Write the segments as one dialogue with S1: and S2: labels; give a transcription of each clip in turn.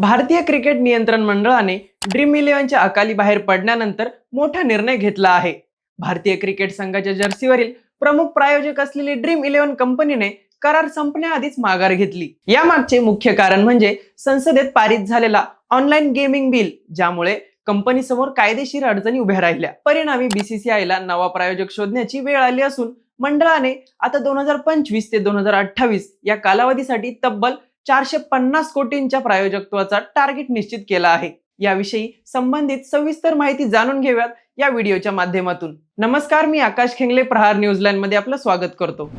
S1: भारतीय क्रिकेट नियंत्रण मंडळाने ड्रीम इलेव्हनच्या अकाली बाहेर पडण्यानंतर मोठा निर्णय घेतला आहे. भारतीय क्रिकेट संघाच्या जर्सीवरील प्रमुख प्रायोजक असलेली ड्रीम इलेव्हन कंपनीने करार संपण्याआधीच माघार घेतली. यामागचे मुख्य कारण म्हणजे संसदेत पारित झालेला ऑनलाईन गेमिंग बिल ज्यामुळे कंपनीसमोर कायदेशीर अडचणी उभ्या राहिल्या. परिणामी बीसीसीआयला नवा प्रायोजक शोधण्याची वेळ आली असून मंडळाने आता दोन हजार पंचवीस ते दोन हजार अठ्ठावीस या कालावधीसाठी तब्बल चारशे पन्नास कोटींच्या प्रायोजकत्वाचा टार्गेट निश्चित केला आहे. याविषयी संबंधित सविस्तर माहिती जाणून घेऊयात या व्हिडिओच्या माध्यमातून. नमस्कार मी आकाश खेंगले प्रहार न्यूझीलँडमध्ये आपलं स्वागत करतो.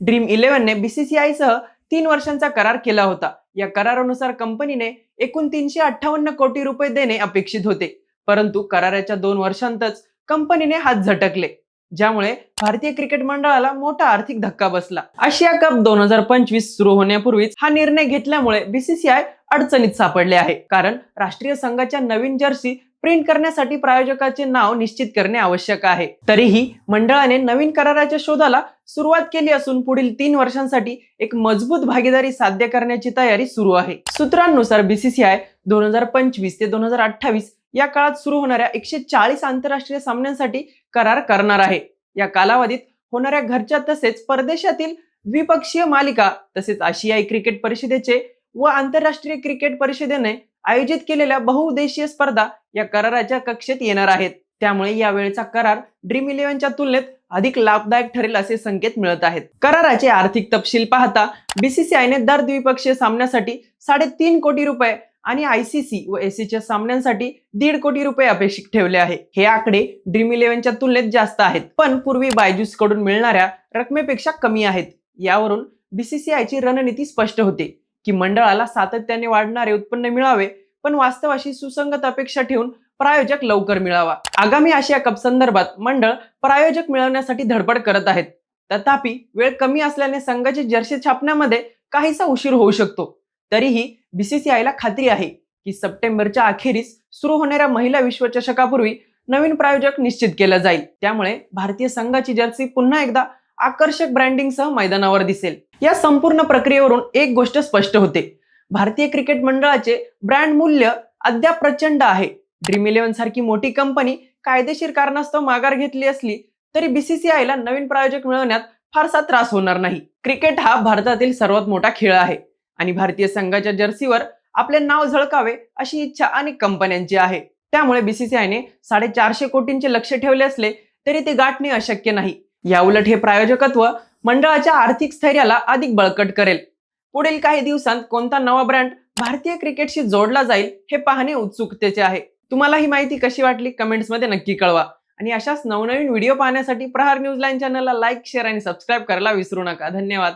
S1: ड्रीम इलेव्हनने बीसीसीआय सह तीन वर्षांचा करार केला होता. या करारानुसार कंपनीने एकूण तीनशे अठ्ठावन्न कोटी रुपये देणे अपेक्षित होते. परंतु कराराच्या दोन वर्षांतच कंपनीने हात झटकले. ज्यामुळे भारतीय क्रिकेट मंडळाला मोठा आर्थिक धक्का बसला. आशिया कप दोन हजार पंचवीस सुरू होण्यापूर्वीच हा निर्णय घेतल्यामुळे बीसीसीआय अडचणीत सापडले आहे. कारण राष्ट्रीय संघाच्या नवीन जर्सी प्रिंट करण्यासाठी प्रायोजकाचे नाव निश्चित करणे आवश्यक आहे. तरीही मंडळाने नवीन कराराच्या शोधाला सुरुवात केली असून पुढील तीन वर्षांसाठी एक मजबूत भागीदारी साध्य करण्याची तयारी सुरू आहे. सूत्रांनुसार बीसीसीआय दोन हजार पंचवीस ते दोन हजार अठ्ठावीस या काळात सुरू होणाऱ्या एकशे चाळीस आंतरराष्ट्रीय सामन्यांसाठी करार करणार आहे. या कालावधीत होणाऱ्या घरच्या तसेच परदेशातील द्विपक्षीय मालिका तसेच आशियाई क्रिकेट परिषदेचे व आंतरराष्ट्रीय क्रिकेट परिषदेने आयोजित केलेल्या बहुउद्देशीय स्पर्धा या कराराच्या कक्षेत येणार आहेत. त्यामुळे यावेळचा करार ड्रीम इलेव्हनच्या तुलनेत अधिक लाभदायक ठरेल असे संकेत मिळत आहेत. कराराचे आर्थिक तपशील पाहता बीसीसीआयने दर द्विपक्षीय सामन्यासाठी साडेतीन कोटी रुपये आणि आयसीसी व एसीच्या सामन्यांसाठी दीड कोटी रुपये अपेक्षित ठेवले आहे. हे आकडे ड्रीम इलेव्हनच्या तुलनेत जास्त आहेत. पण पूर्वी बायजूसकडून मिळणाऱ्या रकमेपेक्षा कमी आहेत. यावरून बीसीसीआयची रणनीती स्पष्ट होते की मंडळाला सातत्याने वाढणारे उत्पन्न मिळावे पण वास्तवाशी सुसंगत अपेक्षा ठेवून प्रायोजक लवकर मिळावा. आगामी आशिया कप संदर्भात मंडळ प्रायोजक मिळवण्यासाठी धडपड करत आहेत. तथापि वेळ कमी असल्याने संघाची जर्सी छापण्यामध्ये काहीसा उशीर होऊ शकतो. तरीही बीसीसीआयला खात्री आहे की सप्टेंबरच्या अखेरीस सुरू होणाऱ्या महिला विश्वचषकापूर्वी नवीन प्रायोजक निश्चित केला जाईल. त्यामुळे भारतीय संघाची जर्सी पुन्हा एकदा आकर्षक ब्रँडिंगसह मैदानावर दिसेल. या संपूर्ण प्रक्रियेवरून एक गोष्ट स्पष्ट होते. भारतीय क्रिकेट मंडळाचे ब्रँड मूल्य अद्याप प्रचंड आहे. ड्रीम इलेव्हन सारखी मोठी कंपनी कायदेशीर कारणास्तव माघार घेतली असली तरी बीसीसीआयला नवीन प्रायोजक मिळवण्यात फारसा त्रास होणार नाही. क्रिकेट हा भारतातील सर्वात मोठा खेळ आहे. आणि भारतीय संघाच्या जर्सीवर आपले नाव झळकावे अशी इच्छा अनेक कंपन्यांची आहे. त्यामुळे बीसीसीआयने साडेचारशे कोटींचे लक्ष ठेवले असले तरी ते गाठणे अशक्य नाही. याउलट हे प्रायोजकत्व मंडळाच्या आर्थिक स्थैर्याला अधिक बळकट करेल. पुढील काही दिवसांत कोणता नवा ब्रँड भारतीय क्रिकेटशी जोडला जाईल हे पाहणे उत्सुकतेचे आहे. तुम्हाला ही माहिती कशी वाटली कमेंट्समध्ये नक्की कळवा. आणि अशाच नवनवीन व्हिडिओ पाहण्यासाठी प्रहार न्यूज लाईन चॅनलला लाईक शेअर आणि सबस्क्राईब करायला विसरू नका. धन्यवाद.